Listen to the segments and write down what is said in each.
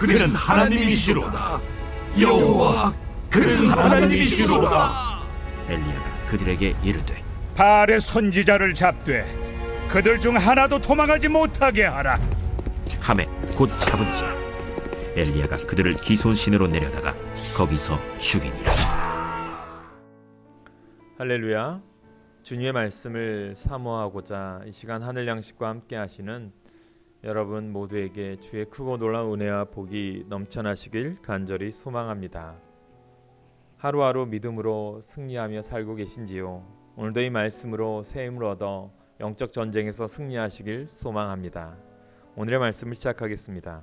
그는 하나님이시로다. 여호와 그는 하나님이시로다. 엘리야가 그들에게 이르되 발의 선지자를 잡되 그들 중 하나도 도망하지 못하게 하라. 함에 곧 잡은지라 엘리야가 그들을 기손신으로 내려다가 거기서 죽이니라. 할렐루야. 주님의 말씀을 사모하고자 이 시간 하늘 양식과 함께 하시는 여러분 모두에게 주의 크고 놀라운 은혜와 복이 넘쳐나시길 간절히 소망합니다. 하루하루 믿음으로 승리하며 살고 계신지요? 오늘도 이 말씀으로 새 힘을 얻어 영적 전쟁에서 승리하시길 소망합니다. 오늘의 말씀을 시작하겠습니다.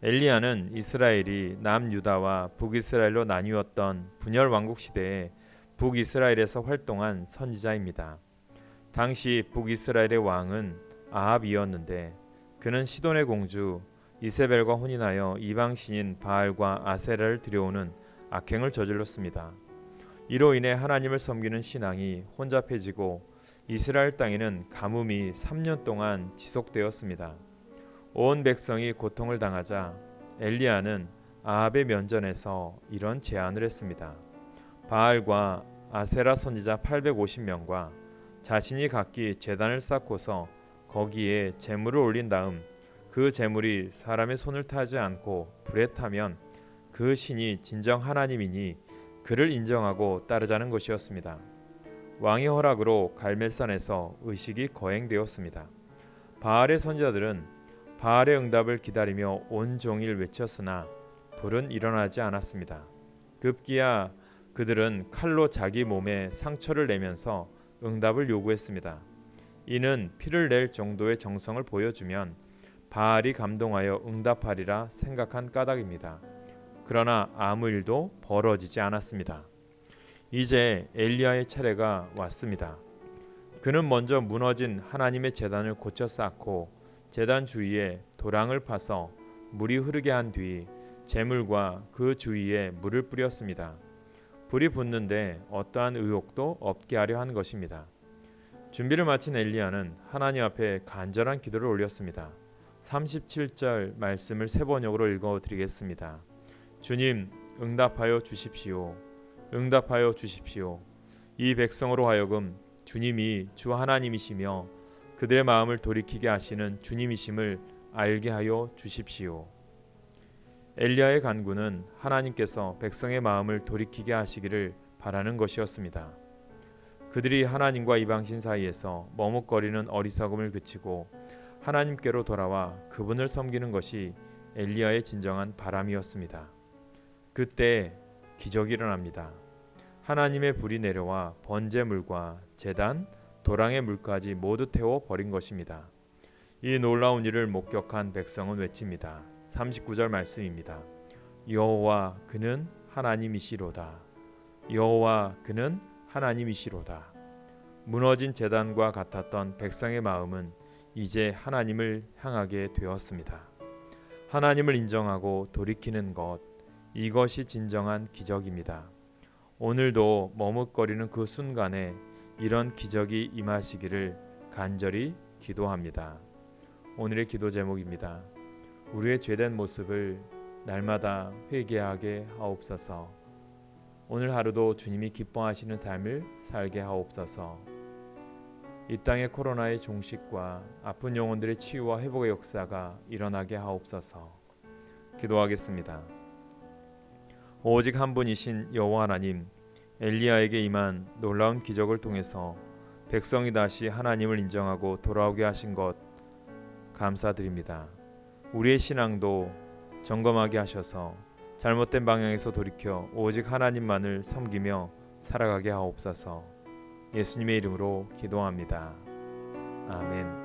엘리야는 이스라엘이 남유다와 북이스라엘로 나뉘었던 분열 왕국 시대에 북이스라엘에서 활동한 선지자입니다. 당시 북이스라엘의 왕은 아합이었는데 그는 시돈의 공주 이세벨과 혼인하여 이방 신인 바알과 아세라를 들여오는 악행을 저질렀습니다. 이로 인해 하나님을 섬기는 신앙이 혼잡해지고 이스라엘 땅에는 가뭄이 3년 동안 지속되었습니다. 온 백성이 고통을 당하자 엘리야는 아합의 면전에서 이런 제안을 했습니다. 바알과 아세라 선지자 850명과 자신이 각기 제단을 쌓고서 거기에 재물을 올린 다음 그 재물이 사람의 손을 타지 않고 불에 타면 그 신이 진정 하나님이니 그를 인정하고 따르자는 것이었습니다. 왕의 허락으로 갈멜산에서 의식이 거행되었습니다. 바알의 선지자들은 바알의 응답을 기다리며 온 종일 외쳤으나 불은 일어나지 않았습니다. 급기야 그들은 칼로 자기 몸에 상처를 내면서 응답을 요구했습니다. 이는 피를 낼 정도의 정성을 보여주면 바알이 감동하여 응답하리라 생각한 까닭입니다. 그러나 아무 일도 벌어지지 않았습니다. 이제 엘리야의 차례가 왔습니다. 그는 먼저 무너진 하나님의 제단을 고쳐 쌓고 제단 주위에 도랑을 파서 물이 흐르게 한 뒤 재물과 그 주위에 물을 뿌렸습니다. 불이 붙는데 어떠한 의혹도 없게 하려 한 것입니다. 준비를 마친 엘리야는 하나님 앞에 간절한 기도를 올렸습니다. 37절 말씀을 세 번역으로 읽어 드리겠습니다. 주님, 응답하여 주십시오. 응답하여 주십시오. 이 백성으로 하여금 주님이 주 하나님이시며 그들의 마음을 돌이키게 하시는 주님이심을 알게 하여 주십시오. 엘리야의 간구는 하나님께서 백성의 마음을 돌이키게 하시기를 바라는 것이었습니다. 그들이 하나님과 이방신 사이에서 머뭇거리는 어리석음을 그치고 하나님께로 돌아와 그분을 섬기는 것이 엘리야의 진정한 바람이었습니다. 그때 기적이 일어납니다. 하나님의 불이 내려와 번제물과 제단, 도랑의 물까지 모두 태워 버린 것입니다. 이 놀라운 일을 목격한 백성은 외칩니다. 39절 말씀입니다. 여호와 그는 하나님이시로다. 여호와 그는 하나님이시로다. 무너진 재단과 같았던 백성의 마음은 이제 하나님을 향하게 되었습니다. 하나님을 인정하고 돌이키는 것 이것이 진정한 기적입니다. 오늘도 머뭇거리는 그 순간에 이런 기적이 임하시기를 간절히 기도합니다. 오늘의 기도 제목입니다. 우리의 죄된 모습을 날마다 회개하게 하옵소서. 오늘 하루도 주님이 기뻐하시는 삶을 살게 하옵소서. 이 땅의 코로나의 종식과 아픈 영혼들의 치유와 회복의 역사가 일어나게 하옵소서. 기도하겠습니다. 오직 한 분이신 여호와 하나님, 엘리야에게 임한 놀라운 기적을 통해서 백성이 다시 하나님을 인정하고 돌아오게 하신 것 감사드립니다. 우리의 신앙도 점검하게 하셔서 잘못된 방향에서 돌이켜 오직 하나님만을 섬기며 살아가게 하옵소서. 예수님의 이름으로 기도합니다. 아멘.